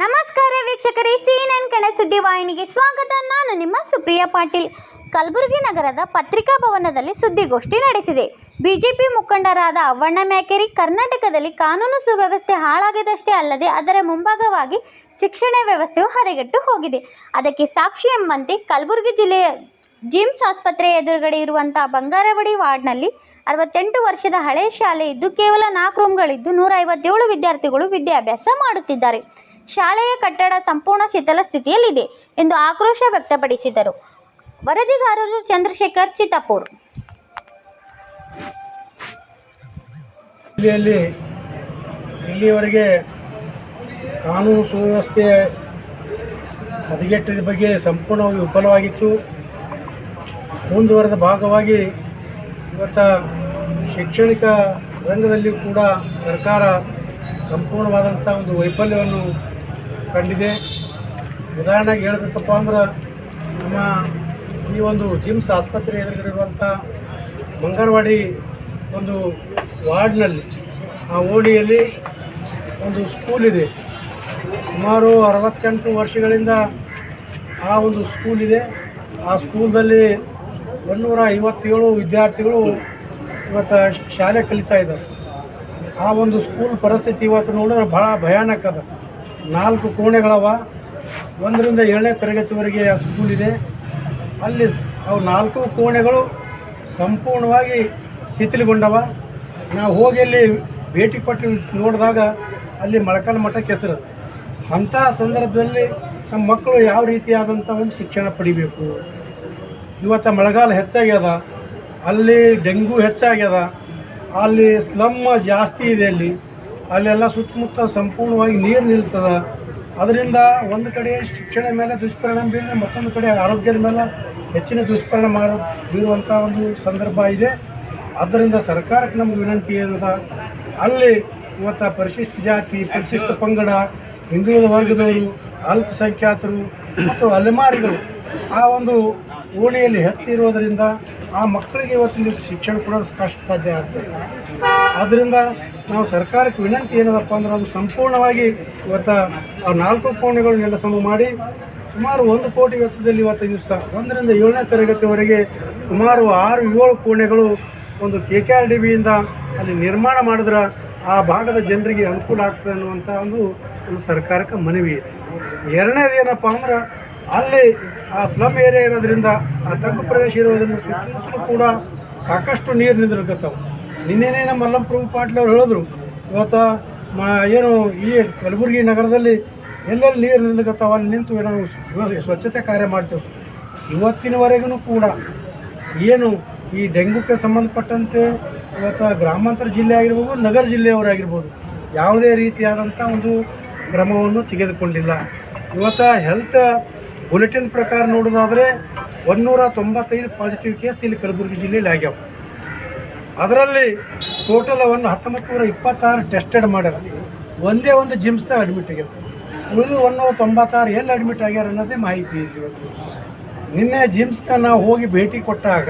ನಮಸ್ಕಾರ ವೀಕ್ಷಕರೇ ಸಿಎನ್ಎನ್ ಸುದ್ದಿ ಸುದ್ದಿವಾಹಿನಿಗೆ ಸ್ವಾಗತ. ನಾನು ನಿಮ್ಮ ಸುಪ್ರಿಯಾ ಪಾಟೀಲ್. ಕಲಬುರಗಿ ನಗರದ ಪತ್ರಿಕಾ ಭವನದಲ್ಲಿ ಸುದ್ದಿಗೋಷ್ಠಿ ನಡೆಸಿದೆ. ಬಿಜೆಪಿ ಮುಖಂಡರಾದ ಅವ್ವಣ್ಣ ಮ್ಯಾಕೆರಿ ಕರ್ನಾಟಕದಲ್ಲಿ ಕಾನೂನು ಸುವ್ಯವಸ್ಥೆ ಹಾಳಾಗಿದಷ್ಟೇ ಅಲ್ಲದೆ ಅದರ ಮುಂಭಾಗವಾಗಿ ಶಿಕ್ಷಣ ವ್ಯವಸ್ಥೆಯು ಹದಗೆಟ್ಟು ಹೋಗಿದೆ. ಅದಕ್ಕೆ ಸಾಕ್ಷಿ ಎಂಬಂತೆ ಕಲಬುರಗಿ ಜಿಲ್ಲೆಯ ಜಿಮ್ಸ್ ಆಸ್ಪತ್ರೆ ಎದುರುಗಡೆ ಇರುವಂತಹ ಬಂಗಾರವಾಡಿ ವಾರ್ಡ್ನಲ್ಲಿ ಅರವತ್ತೆಂಟು ವರ್ಷದ ಹಳೆಯ ಶಾಲೆ ಇದ್ದು ಕೇವಲ ನಾಲ್ಕು ರೂಮ್ಗಳಿದ್ದು ನೂರ ಐವತ್ತೇಳು ವಿದ್ಯಾರ್ಥಿಗಳು ವಿದ್ಯಾಭ್ಯಾಸ ಮಾಡುತ್ತಿದ್ದಾರೆ. ಶಾಲೆಯ ಕಟ್ಟಡ ಸಂಪೂರ್ಣ ಶಿಥಿಲ ಸ್ಥಿತಿಯಲ್ಲಿದೆ ಎಂದು ಆಕ್ರೋಶ ವ್ಯಕ್ತಪಡಿಸಿದರು. ವರದಿಗಾರರು ಚಂದ್ರಶೇಖರ್, ಚಿತ್ತಾಪುರ್. ಜಿಲ್ಲೆಯಲ್ಲಿ ಇಲ್ಲಿಯವರೆಗೆ ಕಾನೂನು ಸುವ್ಯವಸ್ಥೆ ಹದಗೆಟ್ಟಿದ ಬಗ್ಗೆ ಸಂಪೂರ್ಣವಾಗಿ ವಿಫಲವಾಗಿತ್ತು. ಮುಂದುವರೆದ ಭಾಗವಾಗಿ ಇವತ್ತ ಶೈಕ್ಷಣಿಕ ರಂಗದಲ್ಲಿ ಕೂಡ ಸರ್ಕಾರ ಸಂಪೂರ್ಣವಾದಂಥ ಒಂದು ವೈಫಲ್ಯವನ್ನು ಕಂಡಿದೆ. ಉದಾಹರಣೆಗೆ ಹೇಳಬೇಕಪ್ಪ ಅಂದ್ರೆ ನಮ್ಮ ಈ ಒಂದು ಜಿಮ್ಸ್ ಆಸ್ಪತ್ರೆ ಎದುರುಗಿರುವಂಥ ಮಂಗನವಾಡಿ ಒಂದು ವಾರ್ಡ್ನಲ್ಲಿ, ಆ ಓಣಿಯಲ್ಲಿ ಒಂದು ಸ್ಕೂಲ್ ಇದೆ. ಸುಮಾರು ಅರವತ್ತೆಂಟು ವರ್ಷಗಳಿಂದ ಆ ಒಂದು ಸ್ಕೂಲ್ ಇದೆ. ಆ ಸ್ಕೂಲ್ದಲ್ಲಿ ಒಂದೂರ ಐವತ್ತೇಳು ವಿದ್ಯಾರ್ಥಿಗಳು ಇವತ್ತು ಶಾಲೆ ಕಲಿತಾ ಇದ್ದಾರೆ. ಆ ಒಂದು ಸ್ಕೂಲ್ ಪರಿಸ್ಥಿತಿ ಇವತ್ತು ನೋಡಿದ್ರೆ ಭಾಳ ಭಯಾನಕ ಅದ. ನಾಲ್ಕು ಕೋಣೆಗಳವ. ಒಂದರಿಂದ ಏಳನೇ ತರಗತಿವರೆಗೆ ಆ ಸ್ಕೂಲ್ ಇದೆ. ಅಲ್ಲಿ ಅವು ನಾಲ್ಕು ಕೋಣೆಗಳು ಸಂಪೂರ್ಣವಾಗಿ ಶಿಥಿಲಗೊಂಡವ. ನಾವು ಹೋಗಿ ಅಲ್ಲಿ ಭೇಟಿ ಕೊಟ್ಟು ನೋಡಿದಾಗ ಅಲ್ಲಿ ಮೊಳಕಾಲು ಮಠಕ್ಕೆ ಹೆಸರು ಅಂತಹ ಸಂದರ್ಭದಲ್ಲಿ ನಮ್ಮ ಮಕ್ಕಳು ಯಾವ ರೀತಿಯಾದಂಥ ಒಂದು ಶಿಕ್ಷಣ ಪಡಿಬೇಕು? ಇವತ್ತು ಮಳೆಗಾಲ ಹೆಚ್ಚಾಗ್ಯದ. ಅಲ್ಲಿ ಡೆಂಗೂ ಹೆಚ್ಚಾಗ್ಯದ. ಅಲ್ಲಿ ಸ್ಲಮ್ ಜಾಸ್ತಿ ಇದೆ ಅಲ್ಲಿ. ಅಲ್ಲೆಲ್ಲ ಸುತ್ತಮುತ್ತ ಸಂಪೂರ್ಣವಾಗಿ ನೀರು ನಿಲ್ತದ. ಅದರಿಂದ ಒಂದು ಕಡೆ ಶಿಕ್ಷಣ ಮೇಲೆ ದುಷ್ಪರಿಣಾಮ ಬೀರಿದ್ರೆ ಮತ್ತೊಂದು ಕಡೆ ಆರೋಗ್ಯದ ಮೇಲೆ ಹೆಚ್ಚಿನ ದುಷ್ಪರಿಣಾಮ ಬೀರುವಂಥ ಒಂದು ಸಂದರ್ಭ ಇದೆ. ಆದ್ದರಿಂದ ಸರ್ಕಾರಕ್ಕೆ ನಮ್ಗೆ ವಿನಂತಿ ಏನದ, ಅಲ್ಲಿ ಇವತ್ತು ಪರಿಶಿಷ್ಟ ಜಾತಿ, ಪರಿಶಿಷ್ಟ ಪಂಗಡ, ಹಿಂದುಳಿದ ವರ್ಗದವರು, ಅಲ್ಪಸಂಖ್ಯಾತರು ಮತ್ತು ಅಲೆಮಾರಿಗಳು ಆ ಒಂದು ಓಣಿಯಲ್ಲಿ ಹೆಚ್ಚಿರೋದರಿಂದ ಆ ಮಕ್ಕಳಿಗೆ ಇವತ್ತಿನ ದಿವಸ ಶಿಕ್ಷಣ ಕೊಡೋದು ಕಷ್ಟ ಸಾಧ್ಯ ಆಗ್ತದೆ ಆದ್ದರಿಂದ ನಾವು ಸರ್ಕಾರಕ್ಕೆ ವಿನಂತಿ ಏನದಪ್ಪ ಅಂದ್ರೆ ಅದು ಸಂಪೂರ್ಣವಾಗಿ ಇವತ್ತು ಆ ನಾಲ್ಕು ಕೋಣೆಗಳನ್ನೆಲ್ಲ ಸಮ ಮಾಡಿ ಸುಮಾರು ಒಂದು ಕೋಟಿ ವೆಚ್ಚದಲ್ಲಿ ಇವತ್ತಿನ ದಿವಸ ಒಂದರಿಂದ ಏಳನೇ ತರಗತಿವರೆಗೆ ಸುಮಾರು ಆರು, ಏಳು ಕೋಣೆಗಳು ಒಂದು ಕೆ ಕೆ ಆರ್ ಡಿ ಬಿಯಿಂದ ಅಲ್ಲಿ ನಿರ್ಮಾಣ ಮಾಡಿದ್ರೆ ಆ ಭಾಗದ ಜನರಿಗೆ ಅನುಕೂಲ ಆಗ್ತದೆ ಅನ್ನುವಂಥ ಒಂದು ಒಂದು ಸರ್ಕಾರಕ್ಕೆ ಮನವಿ ಇದೆ. ಎರಡನೇದು ಏನಪ್ಪ ಅಂದ್ರೆ ಅಲ್ಲಿ ಆ ಸ್ಲಮ್ ಏರಿಯಾ ಇರೋದ್ರಿಂದ ಆ ತಗ್ಗು ಪ್ರದೇಶ ಇರೋದ್ರಿಂದ ಸುತ್ತಮುತ್ತಲೂ ಕೂಡ ಸಾಕಷ್ಟು ನೀರು ನಿಂತಿರ್ಕತ್ತವು ನಿನ್ನೆನೇ ನಮ್ಮ ಮಲ್ಲಂಪ್ರಭು ಪಾಟೀಲ್ ಅವ್ರು ಹೇಳಿದ್ರು, ಇವತ್ತು ಮ, ಏನು ಈ ಕಲಬುರಗಿ ನಗರದಲ್ಲಿ ಎಲ್ಲೆಲ್ಲಿ ನೀರು ನಿಂದಿರ್ಕತ್ತಾವ, ಅಲ್ಲಿ ನಿಂತು ಏನೋ ಸ್ವ- ಸ್ವಚ್ಛತೆ ಕಾರ್ಯ ಮಾಡ್ತೇವೆ. ಇವತ್ತಿನವರೆಗೂ ಕೂಡ ಏನು ಈ ಡೆಂಗುಕ್ಕೆ ಸಂಬಂಧಪಟ್ಟಂತೆ ಇವತ್ತು ಗ್ರಾಮಾಂತರ ಜಿಲ್ಲೆ ಆಗಿರ್ಬೋದು, ನಗರ ಜಿಲ್ಲೆಯವರಾಗಿರ್ಬೋದು ಯಾವುದೇ ರೀತಿಯಾದಂಥ ಒಂದು ಕ್ರಮವನ್ನು ತೆಗೆದುಕೊಂಡಿಲ್ಲ. ಇವತ್ತು ಹೆಲ್ತ್ ಬುಲೆಟಿನ್ ಪ್ರಕಾರ ನೋಡೋದಾದರೆ ಒನ್ನೂರ ತೊಂಬತ್ತೈದು ಪಾಸಿಟಿವ್ ಕೇಸ್ ಇಲ್ಲಿ ಕಲಬುರಗಿ ಜಿಲ್ಲೆಯಲ್ಲಿ ಆಗ್ಯಾವ. ಅದರಲ್ಲಿ ಟೋಟಲ್ ಅವನ್ನು ಹತ್ತೊಂಬತ್ತು ನೂರ ಇಪ್ಪತ್ತಾರು ಟೆಸ್ಟೆಡ್ ಮಾಡ್ಯಾರ. ಒಂದೇ ಒಂದು ಜಿಮ್ಸ್ನಾಗ ಅಡ್ಮಿಟ್ ಆಗ್ಯಾರ. ಉಳಿದು ಒನ್ನೂರ ತೊಂಬತ್ತಾರು ಎಲ್ಲಿ ಅಡ್ಮಿಟ್ ಆಗ್ಯಾರ ಅನ್ನೋದೇ ಮಾಹಿತಿ ಇದೆ ಇವತ್ತು. ನಿನ್ನೆ ಜಿಮ್ಸ್ನ ನಾವು ಹೋಗಿ ಭೇಟಿ ಕೊಟ್ಟಾಗ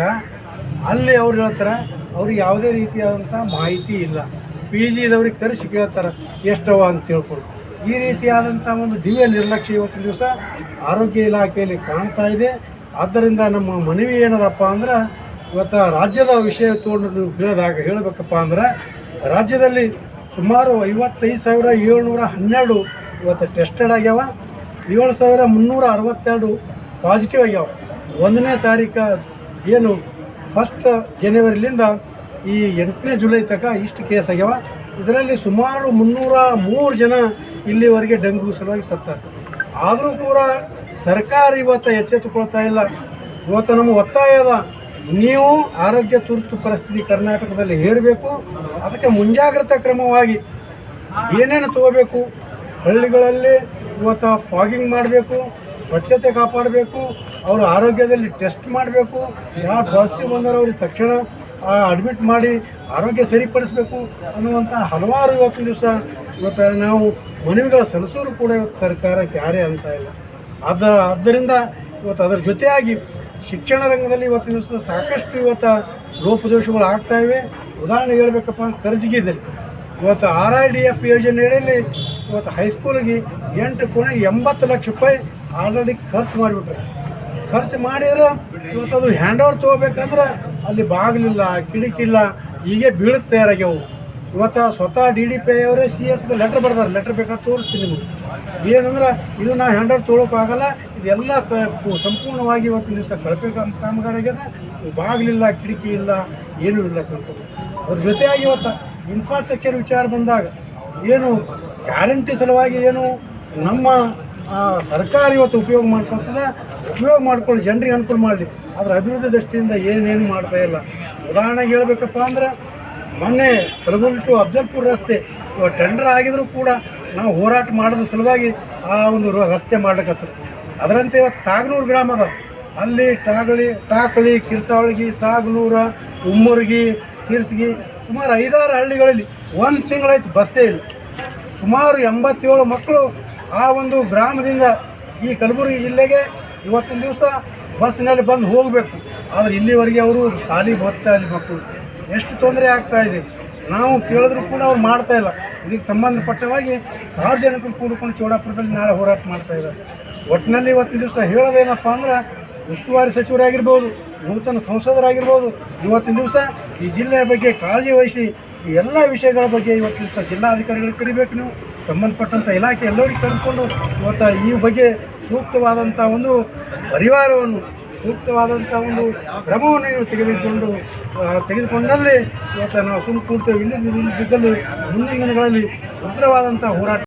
ಅಲ್ಲಿ ಅವ್ರು ಹೇಳ್ತಾರೆ, ಅವ್ರಿಗೆ ಯಾವುದೇ ರೀತಿಯಾದಂಥ ಮಾಹಿತಿ ಇಲ್ಲ. ಪಿ ಜಿದವ್ರಿಗೆ ಕರೆಸಿ ಕೇಳ್ತಾರೆ, ಎಷ್ಟವ ಅಂತ ತಿಳ್ಕೊಂಡು ಈ ರೀತಿಯಾದಂಥ ಒಂದು ದಿವ್ಯ ನಿರ್ಲಕ್ಷ್ಯ ಇವತ್ತಿನ ದಿವಸ ಆರೋಗ್ಯ ಇಲಾಖೆಯಲ್ಲಿ ಕಾಣ್ತಾ ಇದೆ. ಆದ್ದರಿಂದ ನಮ್ಮ ಮನವಿ ಏನದಪ್ಪ ಅಂದ್ರೆ, ಇವತ್ತು ರಾಜ್ಯದ ವಿಷಯ ತೊಗೊಂಡು ನೀವು ಹೇಳಿದಾಗ ಹೇಳಬೇಕಪ್ಪ ಅಂದ್ರೆ, ರಾಜ್ಯದಲ್ಲಿ ಸುಮಾರು ಐವತ್ತೈದು ಸಾವಿರ ಏಳ್ನೂರ ಹನ್ನೆರಡು ಇವತ್ತು ಟೆಸ್ಟೆಡ್ ಆಗ್ಯಾವ. ಏಳು ಸಾವಿರ ಮುನ್ನೂರ ಅರವತ್ತೆರಡು ಪಾಸಿಟಿವ್ ಆಗ್ಯಾವ. ಒಂದನೇ ತಾರೀಕು ಏನು ಫಸ್ಟ್ ಜನವರಿಲಿಂದ ಈ ಎಂಟನೇ ಜುಲೈ ತನಕ ಇಷ್ಟು ಕೇಸ್ ಆಗ್ಯಾವ. ಇದರಲ್ಲಿ ಸುಮಾರು ಮುನ್ನೂರ ಮೂರು ಜನ ಇಲ್ಲಿವರೆಗೆ ಡೆಂಗ್ಯೂ ಸಲುವಾಗಿ ಸತ್ತಾರೆ. ಆದರೂ ಕೂಡ ಸರ್ಕಾರ ಇವತ್ತು ಎಚ್ಚೆತ್ತುಕೊಳ್ತಾ ಇಲ್ಲ. ಇವತ್ತು ನಮ್ಮ ಒತ್ತಾಯ ಅದ ನೀವು ಆರೋಗ್ಯ ತುರ್ತು ಪರಿಸ್ಥಿತಿ ಕರ್ನಾಟಕದಲ್ಲಿ ಹೇಳಬೇಕು, ಅದಕ್ಕೆ ಮುಂಜಾಗ್ರತಾ ಕ್ರಮವಾಗಿ ಏನೇನು ತಗೋಬೇಕು, ಹಳ್ಳಿಗಳಲ್ಲಿ ಇವತ್ತು ಫಾಗಿಂಗ್ ಮಾಡಬೇಕು, ಸ್ವಚ್ಛತೆ ಕಾಪಾಡಬೇಕು, ಅವರ ಆರೋಗ್ಯದಲ್ಲಿ ಟೆಸ್ಟ್ ಮಾಡಬೇಕು, ಯಾವ ಪಾಸಿಟಿವ್ ಬಂದರೂ ಅವ್ರಿಗೆ ತಕ್ಷಣ ಅಡ್ಮಿಟ್ ಮಾಡಿ ಆರೋಗ್ಯ ಸರಿಪಡಿಸಬೇಕು ಅನ್ನುವಂಥ ಹಲವಾರು ಇವತ್ತಿನ ದಿವಸ ಇವತ್ತು ನಾವು ಮನವಿಗಳ ಸಲ್ಲಿಸೋರು ಕೂಡ ಇವತ್ತು ಸರ್ಕಾರಕ್ಕೆ ಯಾರೇ ಅಂತ ಇಲ್ಲ. ಅದ, ಆದ್ದರಿಂದ ಇವತ್ತು ಅದರ ಜೊತೆಯಾಗಿ ಶಿಕ್ಷಣ ರಂಗದಲ್ಲಿ ಇವತ್ತಿನ ದಿವಸ ಸಾಕಷ್ಟು ಇವತ್ತು ಲೋಪದೋಷಗಳು ಆಗ್ತಾ ಇವೆ. ಉದಾಹರಣೆ ಹೇಳಬೇಕಪ್ಪ ಅಂದ್ರೆ ಕರ್ಜಿಗಿದ್ದಲ್ಲಿ ಇವತ್ತು ಆರ್ ಐ ಡಿ ಎಫ್ ಯೋಜನೆಯಲ್ಲಿ ಇವತ್ತು ಹೈಸ್ಕೂಲಿಗೆ ಎಂಟು ಕೋಣೆ ಎಂಬತ್ತು ಲಕ್ಷ ರೂಪಾಯಿ ಆಲ್ರೆಡಿ ಖರ್ಚು ಮಾಡಿಬಿಟ್ರೆ. ಖರ್ಚು ಮಾಡಿದ್ರೆ ಇವತ್ತು ಅದು ಹ್ಯಾಂಡ್ ಓವರ್ ತೊಗೋಬೇಕಂದ್ರೆ ಅಲ್ಲಿ ಬಾಗಿಲಿಲ್ಲ ಕಿಡಿಕಿಲ್ಲ ಹೀಗೆ ಬೀಳಕ್ಕೆ ತಯಾರಾಗ್ಯವು ಇವತ್ತು ಸ್ವತಃ ಡಿ ಡಿ ಪಿ ಅವರೇ ಸಿ ಎಸ್ಗೆ ಲೆಟ್ರ್ ಬರ್ದಾರೆ. ಲೆಟ್ರ್ ಬೇಕಾದ್ರೆ ತೋರಿಸ್ತೀನಿ ನಿಮಗೆ. ಏನಂದ್ರೆ ಇದು ನಾವು ಹ್ಯಾಂಡ್ ಓವರ್ ತೊಗೊಳಕ್ಕಾಗಲ್ಲ. ಇದೆಲ್ಲ ಸಂಪೂರ್ಣವಾಗಿ ಇವತ್ತು ದಿವಸ ಕಳಪೆ ಕಾಮ ಕಾಮಗಾರಿ ಆಗ್ಯದ ಬಾಗಿಲಿಲ್ಲ, ಕಿಟಕಿ ಇಲ್ಲ, ಏನೂ ಇಲ್ಲ ತಿಳ್ಕೊಂಡು ಅದ್ರ ಜೊತೆಯಾಗಿ ಇವತ್ತು ಇನ್ಫ್ರಾಸ್ಟ್ರಕ್ಚರ್ ವಿಚಾರ ಬಂದಾಗ ಏನು ಗ್ಯಾರಂಟಿ ಸಲುವಾಗಿ ಏನು ನಮ್ಮ ಸರ್ಕಾರ ಇವತ್ತು ಉಪಯೋಗ ಮಾಡ್ಕೊತದೆ ಉಪಯೋಗ ಮಾಡ್ಕೊಳ್ಳಿ, ಜನರಿಗೆ ಅನುಕೂಲ ಮಾಡಲಿ. ಆದರೆ ಅಭಿವೃದ್ಧಿ ದೃಷ್ಟಿಯಿಂದ ಏನೇನು ಮಾಡ್ತಾ ಇಲ್ಲ. ಉದಾಹರಣೆಗೆ ಹೇಳಬೇಕಪ್ಪ ಅಂದ್ರೆ, ಮೊನ್ನೆ ಕಲಬುರ್ಗಿ ಟು ಅಫ್ಜಲ್ಪುರ್ ರಸ್ತೆ, ಇವಾಗ ಟೆಂಡರ್ ಆಗಿದ್ರೂ ಕೂಡ ನಾವು ಹೋರಾಟ ಮಾಡೋದ್ರ ಸಲುವಾಗಿ ಆ ಒಂದು ರಸ್ತೆ ಮಾಡ್ಲಿಕ್ಕತ್ತು ಅದರಂತೆ ಇವತ್ತು ಸಾಗನೂರು ಗ್ರಾಮದ ಅಲ್ಲಿ ಟಾಗಳಿ, ಟಾಕಳಿ, ಕಿರ್ಸಾವಳಗಿ, ಸಾಗನೂರ, ಉಮ್ಮರ್ಗಿ, ಕಿರ್ಸ್ಗಿ, ಸುಮಾರು ಐದಾರು ಹಳ್ಳಿಗಳಲ್ಲಿ ಒಂದು ತಿಂಗಳಾಯ್ತು ಬಸ್ಸೇ ಇಲ್ಲ. ಸುಮಾರು ಎಂಬತ್ತೇಳು ಮಕ್ಕಳು ಆ ಒಂದು ಗ್ರಾಮದಿಂದ ಈ ಕಲಬುರಗಿ ಜಿಲ್ಲೆಗೆ ಇವತ್ತಿನ ದಿವಸ ಬಸ್ನಲ್ಲಿ ಬಂದು ಹೋಗಬೇಕು. ಆದರೆ ಇಲ್ಲಿವರೆಗೆ ಅವರು ಶಾಲೆಗೆ ಬರ್ತಾ ಇಲ್ಲ ಎಷ್ಟು ತೊಂದರೆ ಆಗ್ತಾ ಇದೆ. ನಾವು ಕೇಳಿದ್ರು ಕೂಡ ಅವ್ರು ಮಾಡ್ತಾ ಇಲ್ಲ. ಇದಕ್ಕೆ ಸಂಬಂಧಪಟ್ಟವಾಗಿ ಸಾರ್ವಜನಿಕರು ಕೂಡಿಕೊಂಡು ಚೌಡಾಪುರದಲ್ಲಿ ನಾಳೆ ಹೋರಾಟ ಮಾಡ್ತಾ ಇದ್ದಾರೆ. ಒಟ್ಟಿನಲ್ಲಿ ಇವತ್ತಿನ ದಿವಸ ಹೇಳೋದೇನಪ್ಪ ಅಂದ್ರೆ ಉಸ್ತುವಾರಿ ಸಚಿವರಾಗಿರ್ಬೋದು, ನೂತನ ಸಂಸದರಾಗಿರ್ಬೋದು, ಇವತ್ತಿನ ದಿವಸ ಈ ಜಿಲ್ಲೆಯ ಬಗ್ಗೆ ಕಾಳಜಿ ವಹಿಸಿ ಈ ಎಲ್ಲ ವಿಷಯಗಳ ಬಗ್ಗೆ ಇವತ್ತಿನ ದಿವಸ ಜಿಲ್ಲಾಧಿಕಾರಿಗಳಿಗೆ ಕರಿಬೇಕು ನೀವು. ಸಂಬಂಧಪಟ್ಟಂಥ ಇಲಾಖೆ ಎಲ್ಲರಿಗೂ ಕರೆದುಕೊಂಡು ಇವತ್ತು ಈ ಬಗ್ಗೆ ಸೂಕ್ತವಾದಂಥ ಒಂದು ಪರಿವಾರವನ್ನು ಸೂಕ್ತವಾದಂಥ ಒಂದು ಕ್ರಮವನ್ನು ನೀವು ತೆಗೆದುಕೊಂಡು ತೆಗೆದುಕೊಂಡಲ್ಲಿ ಇವತ್ತು ನಾವು ಸುಮ್ಮನೆ ಕೂಡ್ತೇವೆ ಇಲ್ಲಿ ಮುಂದಿನ ದಿನಗಳಲ್ಲಿ ಉಗ್ರವಾದಂಥ ಹೋರಾಟ